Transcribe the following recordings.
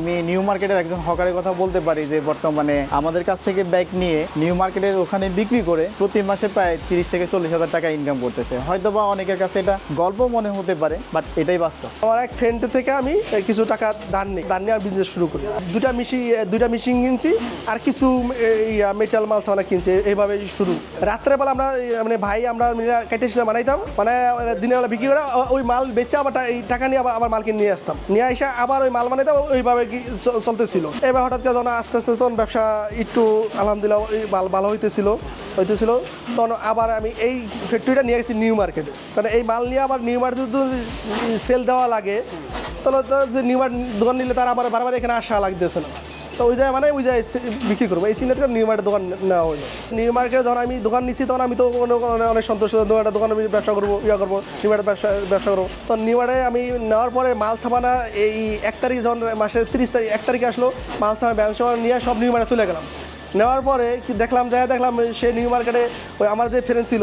আমি নিউ মার্কেটের একজন হকারের কথা বলতে পারি যে বর্তমানে আমাদের কাছ থেকে ব্যাগ নিয়ে নিউ মার্কেটের ওখানে বিক্রি করে প্রতি মাসে প্রায় তিরিশ থেকে চল্লিশ হাজার টাকা ইনকাম করতেছে। হয়তো বা অনেকের কাছে এটা গল্প মনে হতে পারে বাট এটাই বাস্তব। আমার এক ফ্রেন্ড থেকে আমি কিছু টাকা ধার নিই, ধার নিয়ে বিজনেস শুরু করি। দুটা মিশি দুইটা মিশিং কিনছি আর কিছু মেটাল মাল সামানা কিনছি এইভাবে শুরু। রাত্রেবেলা আমরা মানে ভাই আমরা কেটেছিলাম, বানাইতাম মানে দিনের বেলা বিক্রি করে ওই মাল বেচে আবার টাকা নিয়ে আবার আবার মাল কিনে নিয়ে আসতাম। নিয়ে এসে আবার ওই মাল বানাইতাম, ওইভাবে চলতেছিল? এবার হঠাৎ করে যখন আস্তে আস্তে তখন ব্যবসা একটু, আলহামদুলিল্লাহ ভালো হইতেছিল হইতেছিল। তখন আবার আমি এই ফ্যাক্টরিটা নিয়ে গেছি নিউ মার্কেটে কারণ এই মাল নিয়ে আবার নিউ মার্কেটে সেল দেওয়া লাগে। তাহলে যে নিউ মার্কেট দোকান নিলে তার আবার বারবার এখানে আসা লাগতেছে না। তো ওই জায়গায় মানে ওই জায়গায় বিক্রি করব। এই চিন্তা করে নিউ মার্কেট দোকান নেওয়া হলো। নিউ মার্কেটে যখন আমি দোকান নিচ্ছি তখন আমি তো অনেক সন্তোষ দোকানটা দোকান আমি ব্যবসা করব, ইয়া করব, নিউ মার্কেট ব্যবসা ব্যবসা করব। তো নিউ মার্কেটে আমি নেওয়ার পরে মাল ছাপানা এই এক তারিখ যখন মাসের তিরিশ তারিখ এক তারিখে আসলো, মাল ছাপানা ব্যবসা নিয়ে সব নিউ মার্কেটে চলে গেলাম। নেওয়ার পরে কি দেখলাম যাই দেখলাম সে নিউ মার্কেটে ওই আমার যে ফ্রেন্ড ছিল,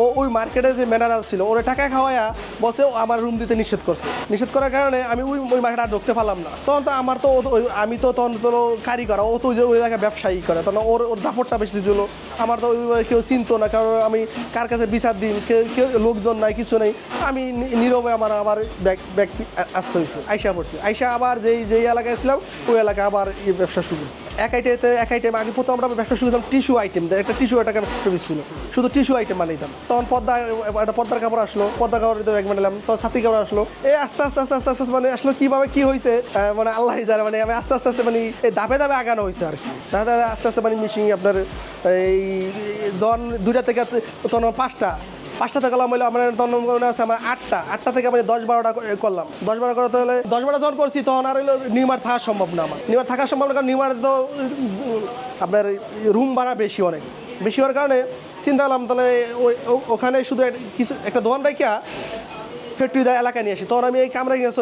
ও ওই মার্কেটে যে ম্যানেজার ছিল, ওরা টাকা খাওয়ায়া বসে ও আমার রুম দিতে নিষেধ করছে। নিষেধ করার কারণে আমি ওই ওই মার্কেটে আর ঢুকতে পারলাম না। তখন তো আমার তো আমি তো তখন তো কারিগর, ও তো যে ওই জায়গায় ব্যবসায়ী করে। তখন ওর ওর দাপটটা বেশি ছিল। আমার তো ওই কেউ চিনতো না, কারণ আমি কার কাছে বিচার দিন কেউ কেউ লোকজন নাই, কিছু নেই। আমি নীরবে আমার আবার ব্যাগ আসতে হয়েছে, আইসা পড়ছি। আইসা আবার যেই যেই এলাকায় ছিলাম, ওই এলাকায় আবার ব্যবসা শুরু করছি। এক আইটেতে এক আইটেম আগে প্রথম আমরা ব্যবসা শুরু করতাম টিস্যু আইটেম। একটা টিস্যু একটা ছিল। শুধু টিস্যু আইটেম বানাইতাম তখন পদ্মা, একটা পদ্মার কাপড় আসলো, পদ্মা কাপড় এক বানালাম তখন ছাতি কাপড় আসলো। এই আস্তে আস্তে আস্তে আস্তে আস্তে মানে আসলো কীভাবে কী হয়েছে মানে আল্লাহ জানে মানে আমি আস্তে আস্তে আস্তে মানে এই ধাপে ধাপে আগানো হয়েছে আর কি। ধাপে আস্তে আস্তে মানে মিশিং আপনার এই জন দুইটা থেকে তখন পাঁচটা পাঁচটা থেকে গেলাম, হইলে আমার তখন মনে আছে, আমার আটটা। আটটা থেকে আমি দশ বারোটা করলাম। দশ বারো করতে হলে দশ বারো যখন করছি, তখন আর নিউমার থাকা সম্ভব না আমার। নিউমার থাকা সম্ভব না, কারণ নিউমার তো, আপনার রুম ভাড়া বেশি অনেক। বেশি হওয়ার কারণে চিন্তা করলাম, তাহলে ওই ওখানে শুধু কিছু, একটা দোকান রাখিয়া ফ্যাক্টরি দেয় এলাকায় নিয়ে আসি। তখন আমি এই কামরা গিয়ে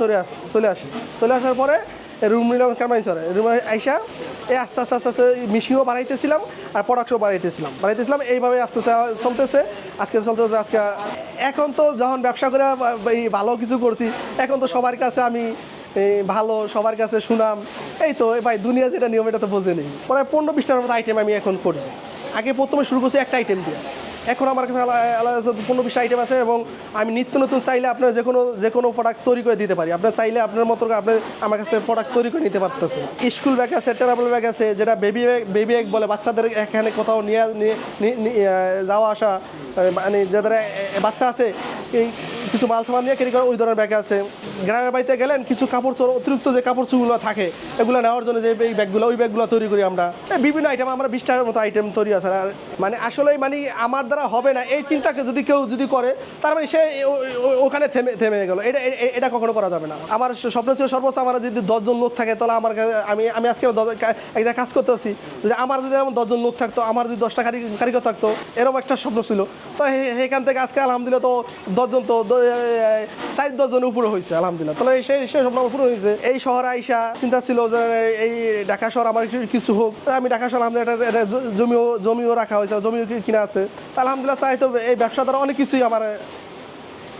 চলে আস, চলে আসি। চলে আসার পরে রুম নিলাম কামরাই চলে রুমে আইসা এই আস্তে আস্তে আস্তে আস্তে মিশিংও বাড়াইতেছিলাম আর প্রোডাক্টও বাড়াইতেছিলাম বাড়াইতেছিলাম এইভাবে আস্তে আস্তে চলতেছে, আজকে চলতেছে আজকে এখন তো যখন ব্যবসা করে ভালো কিছু করছি, এখন তো সবার কাছে আমি ভালো, সবার কাছে সুনাম। এই তো ভাই, দুনিয়া যেটা নিয়ম, এটা তো বোঝে নেই প্রায় পনেরো বিশটার মতো আইটেম আমি এখন করি। আগে প্রথমে শুরু করছি একটা আইটেম দিয়ে। এখন আমার কাছে আলা- আলাদা পনেরো বিশ আইটেম আছে এবং আমি নিত্য নতুন চাইলে আপনার যে কোনো যে কোনো প্রোডাক্ট তৈরি করে দিতে পারি। আপনার চাইলে আপনার মতো আপনি আমার কাছ থেকে প্রোডাক্ট তৈরি করে নিতে পারতেছেন। স্কুল ব্যাগ আছে ট্রাভেল ব্যাগ আছে, যেটা বেবি বেবি ব্যাগ বলে বাচ্চাদের এখানে কোথাও নিয়ে যাওয়া আসা মানে যাদের বাচ্চা আছে, এই কিছু মাল সামান নিয়ে ক্যারি করে ওই ধরনের ব্যাগ আছে। গ্রামের বাড়িতে গেলেন, কিছু কাপড় চোর, অতিরিক্ত যে কাপড় চোরগুলো থাকে, এগুলো নেওয়ার জন্য যে এই ব্যাগগুলো, ওই ব্যাগগুলো তৈরি করি আমরা। বিভিন্ন আইটেম আমরা বিশটার মতো আইটেম তৈরি আছে। আর মানে আসলে মানে আমার দ্বারা হবে না, এই চিন্তাকে যদি কেউ যদি করে, তার মানে সে ওখানে থেমে থেমে গেল। এটা এটা কখনো করা যাবে না। আমার স্বপ্ন ছিল সর্বোচ্চ আমার যদি দশজন লোক থাকে, তাহলে আমার কাছে- আমি আমি আজকে দশ- কা- এক জায়গায় কাজ করতেছি। যদি আমার যদি এমন দশজন লোক থাকতো, আমার যদি দশটা কারি- কারিগর থাকতো, এরকম একটা স্বপ্ন ছিল। তো সেখান থেকে আজকে আলহামদুলিল্লাহ তো দশজন তো চার দশজন উপরে হয়েছে, আলহামদুলিল্লাহ। তাহলে সেই সেই স্বপ্ন আমার পুরো হয়েছে। এই শহরে আইসা চিন্তা ছিল যে এই ঢাকা শহর আমার কিছু- হোক। আমি ঢাকা শহর আলহামদুলিল্লাহ একটা জমিও জমিও রাখা হয়েছে, জমিও কিনা আছে। আলহামদুলিল্লাহ তাই তো এই ব্যবসা দ্বারা অনেক কিছুই আমার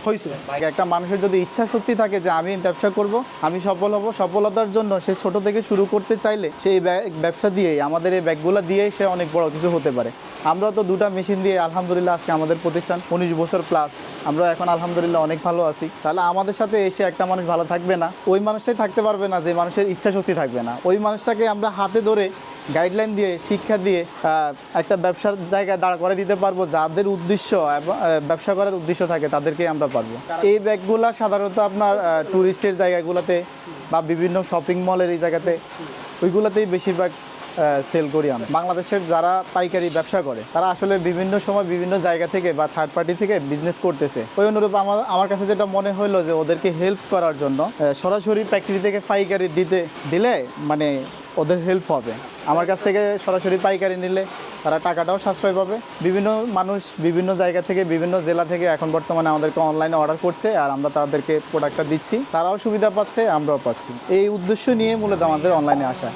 হয়েছে। একটা মানুষের যদি ইচ্ছা শক্তি থাকে যে আমি ব্যবসা করব, আমি সফল হব, সফলতার জন্য সে ছোট থেকে শুরু করতে চাইলে সেই ব্যা- ব্যবসা দিয়েই, আমাদের এই ব্যাগগুলো দিয়েই সে অনেক বড় কিছু হতে পারে। আমরা তো দুটা মেশিন দিয়ে আলহামদুলিল্লাহ আজকে আমাদের প্রতিষ্ঠান উনিশ বছর প্লাস আমরা এখন আলহামদুলিল্লাহ অনেক ভালো আছি। তাহলে আমাদের সাথে এসে একটা মানুষ ভালো থাকবে না? ওই মানুষটাই থাকতে পারবে না যে মানুষের ইচ্ছা শক্তি থাকবে না। ওই মানুষটাকে আমরা হাতে ধরে গাইডলাইন দিয়ে শিক্ষা দিয়ে একটা ব্যবসার জায়গায় দাঁড় করে দিতে পারব যাদের উদ্দেশ্য ব্যবসা করার উদ্দেশ্য থাকে তাদেরকে আমরা পারব। এই ব্যাগগুলা সাধারণত আপনার ট্যুরিস্টের জায়গাগুলোতে বা বিভিন্ন শপিং মলের এই জায়গাতে ওইগুলোতেই বেশিরভাগ সেল করি আমরা। বাংলাদেশের যারা পাইকারি ব্যবসা করে তারা আসলে বিভিন্ন সময় বিভিন্ন জায়গা থেকে বা থার্ড পার্টি থেকে বিজনেস করতেছে। ওই অনুরূপ আমার আমার কাছে যেটা মনে হলো যে ওদেরকে হেল্প করার জন্য সরাসরি ফ্যাক্টরি থেকে পাইকারি দিতে দিলে মানে ওদের হেল্প হবে। আমার কাছ থেকে সরাসরি পাইকারি নিলে তারা টাকাটাও সাশ্রয় পাবে। বিভিন্ন মানুষ বিভিন্ন জায়গা থেকে, বিভিন্ন জেলা থেকে এখন বর্তমানে আমাদেরকে অনলাইনে অর্ডার করছে আর আমরা তাদেরকে প্রোডাক্টটা দিচ্ছি। তারাও সুবিধা পাচ্ছে, আমরাও পাচ্ছি। এই উদ্দেশ্য নিয়ে মূলত আমাদের অনলাইনে আসা।